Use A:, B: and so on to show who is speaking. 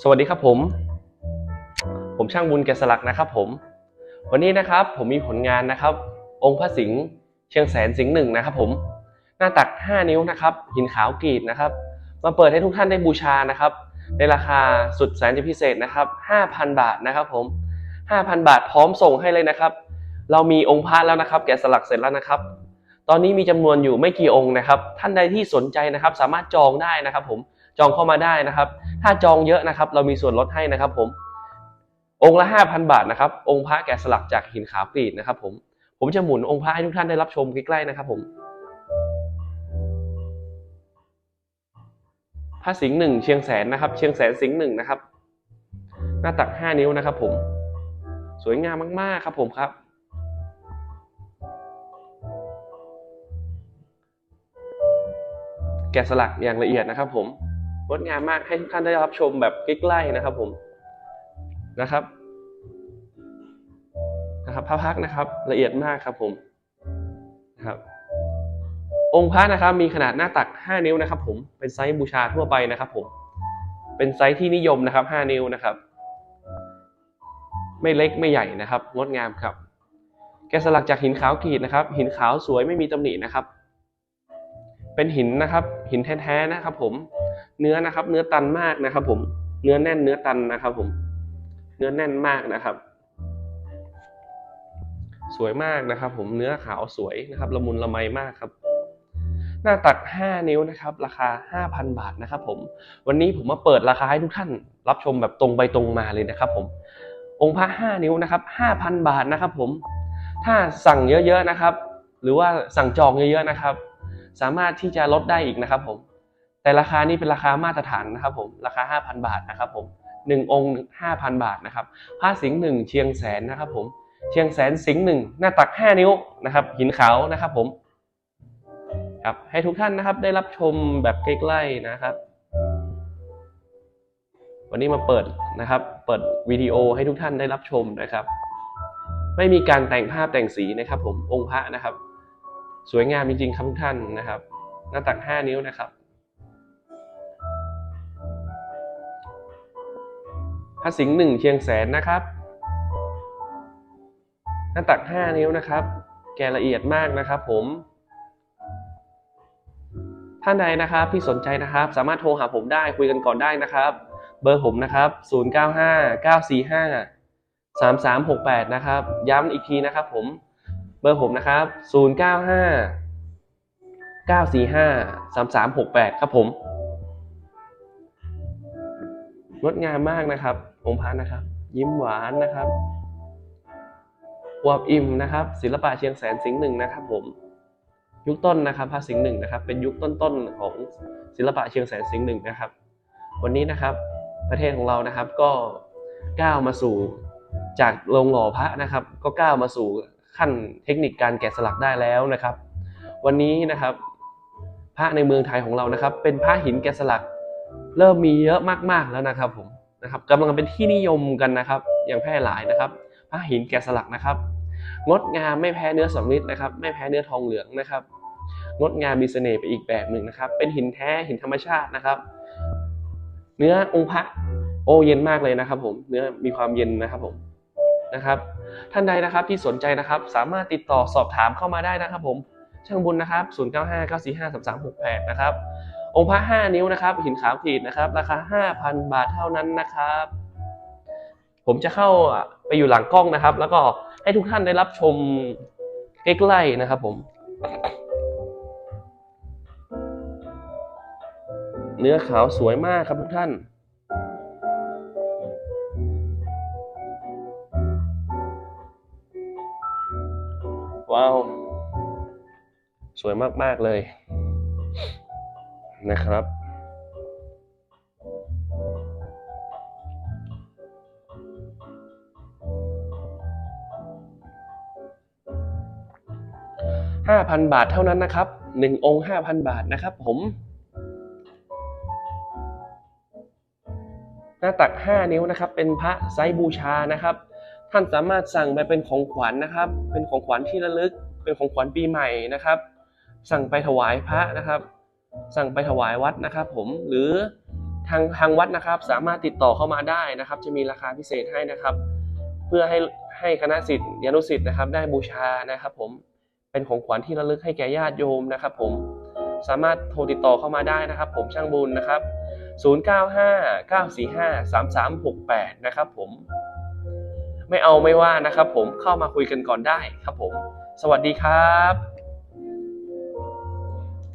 A: สวัสดีครับผม ผมช่างบุญแกะสลักนะครับผม วันนี้นะครับผมมีผลงานนะครับ องค์พระสิงห์เชียงแสนสิงห์หนึ่งนะครับผม หน้าตัก 5 นิ้วนะครับ หินขาวกรีดนะครับ มาเปิดให้ทุกท่านได้บูชานะครับ ในราคาสุดแสนจะพิเศษนะครับ 5,000 บาทนะครับผม 5,000 บาทพร้อมส่งให้เลยนะครับ เรามีองค์พระแล้วนะครับ แกะสลักเสร็จแล้วนะครับ ตอนนี้มีจำนวนอยู่ไม่กี่องค์นะครับ ท่านใดที่สนใจนะครับ สามารถจองได้นะครับผม จองเข้ามาได้นะครับ ถ้าจองเยอะนะครับ เรามีส่วนลดให้นะครับ ผม องค์ละ 5,000 บาทนะครับ องค์พระแกะสลักจากหินขาวกรีดนะครับ ผม ผมจะหมุนองค์พระให้ทุกท่านได้รับชมใกล้ๆนะครับ ผมพระสิงห์หนึ่งเชียงแสนนะครับ เชียงแสนสิงห์หนึ่งนะครับ หน้าตัก 5 นิ้วนะครับ ผม สวยงามมากๆครับผมครับแกะสลักอย่างละเอียดนะครับผม งดงามมากให้ทุกท่านได้รับชมแบบใกล้ๆนะครับ ผมนะครับนะครับพระพักนะครับ ละเอียดมากครับผมนะครับ องค์พระนะครับ มีขนาดหน้าตัก 5 นิ้วนะครับ ผมเป็นไซส์บูชาทั่วไปนะครับ ผม เป็นไซส์ที่นิยมนะครับ 5 นิ้วนะครับ ไม่เล็กไม่ใหญ่นะครับ งดงามครับ แกะสลักจากหินขาวกรีดนะครับ หินขาวสวยไม่มีตำหนินะครับ เป็นหินนะครับ หินแท้ๆนะครับ ผม เนื้อนะครับ เนื้อตันมากนะครับ ผม เนื้อแน่นเนื้อตันนะครับ ผม เนื้อแน่นมากนะครับ สวยมากนะครับ ผม เนื้อขาวสวยนะครับ ละมุนละไมมากครับหน้าตัก 5 นิ้วนะครับ ราคา 5,000 บาทนะครับ ผม วันนี้ผมมาเปิดราคาให้ทุกท่าน รับชมแบบตรงไปตรงมาเลยนะครับ ผม องค์พระ 5 นิ้วนะครับ 5,000 บาทนะครับ ผม ถ้าสั่งเยอะๆนะครับ หรือว่าสั่งจองเยอะๆนะครับ สามารถที่จะลดได้อีกนะครับผม แต่ราคานี้เป็นราคามาตรฐานนะครับผม ราคา 5,000 บาทนะครับผมหนึ่งองค์5,000 บาทนะครับผ้าสิงห์หนึ่งเชียงแสนนะครับผม เชียงแสนสิงห์หนึ่งหน้าตัก 5 นิ้วนะครับ หินขาวนะครับผมครับให้ทุกท่านนะครับได้รับชมแบบใกล้ๆนะครับ วันนี้มาเปิดนะครับ เปิดวิดีโอให้ทุกท่านได้รับชมนะครับ ไม่มีการแต่งภาพแต่งสีนะครับ ผมองค์พระนะครับ สวยงามจริงๆครับทุกท่านนะครับ หน้าตัก 5 นิ้วนะครับ พระสิงห์หนึ่งเชียงแสนนะครับ หน้าตัก 5 นิ้วนะครับ แกะละเอียดมากนะครับผมท่านใดนะครับที่สนใจนะครับสามารถโทรหาผมได้คุยกันก่อนได้นะครับ เบอร์ผมนะครับ 095 945 3368 นะครับ ย้ำอีกทีนะครับผม บอร์ผมนะครับ 095 945 3368 ครับผม งดงามมากนะครับ องค์พระนะครับ ยิ้มหวานนะครับอวบอิ่มนะครับ ศิลปะเชียงแสนสิงห์หนึ่งนะครับผม ยุคต้นนะครับพระสิงห์หนึ่งนะครับ เป็นยุคต้นๆของศิลปะเชียงแสนสิงห์หนึ่งนะครับ วันนี้นะครับประเทศของเรานะครับก็ก้าวมาสู่จากโรงหล่อพระนะครับ ก็ก้าวมาสู่ ขั้นเทคนิคการแกะสลักได้แล้วนะครับ วันนี้นะครับพระในเมืองไทยของเรานะครับ เป็นพระหินแกะสลักเริ่มมีเยอะมากๆแล้วนะครับผมนะครับกำลังเป็นที่นิยมกันนะครับ อย่างแพร่หลายนะครับ พระหินแกะสลักนะครับ งดงามไม่แพ้เนื้อสำริดนะครับ ไม่แพ้เนื้อทองเหลืองนะครับ งดงามมีเสน่ห์ไปอีกแบบหนึ่งนะครับ เป็นหินแท้หินธรรมชาตินะครับ เนื้อองค์พระโอเย็นมากเลยนะครับ ผมเนื้อมีความเย็นนะครับผม นะครับ ท่านใดนะครับที่สนใจนะครับ สามารถติดต่อสอบถามเข้ามาได้นะครับ ผมช่างบุญนะครับ0 9 5 9 4 5 3 3 6 8นะครับองค์พระ5นิ้วนะครับ หินขาวกรีดนะครับ ราคา 5,000 บาทเท่านั้นนะครับ ผมจะเข้าไปอยู่หลังกล้องนะครับ แล้วก็ให้ทุกท่านได้รับชมใกล้ๆนะครับ ผม เนื้อขาวสวยมากครับทุกท่าน ว้าว สวยมากๆเลยนะครับ5,000บาทเท่านั้นนะครับ1องค์5,000บาทนะครับ ผม หน้าตัก5นิ้วนะครับ เป็นพระไซบูชานะครับ ท่านสามารถสั่งไปเป็นของขวัญนะครับ เป็นของขวัญที่ระลึก เป็นของขวัญปีใหม่นะครับ สั่งไปถวายพระนะครับ สั่งไปถวายวัดนะครับ ผมหรือทางทางวัดนะครับ สามารถติดต่อเข้ามาได้นะครับ จะมีราคาพิเศษให้นะครับ เพื่อให้ให้คณะสิทธิ์ยานุสิทธิ์นะครับ ได้บูชานะครับ ผมเป็นของขวัญที่ระลึกให้แก่ญาติโยมนะครับ ผมสามารถโทรติดต่อเข้ามาได้นะครับ ผมช่างบุญนะครับ 0959453368 นะครับผม ไม่เอาไม่ว่านะครับผมเข้ามาคุยกันก่อนได้ครับผม สวัสดีครับ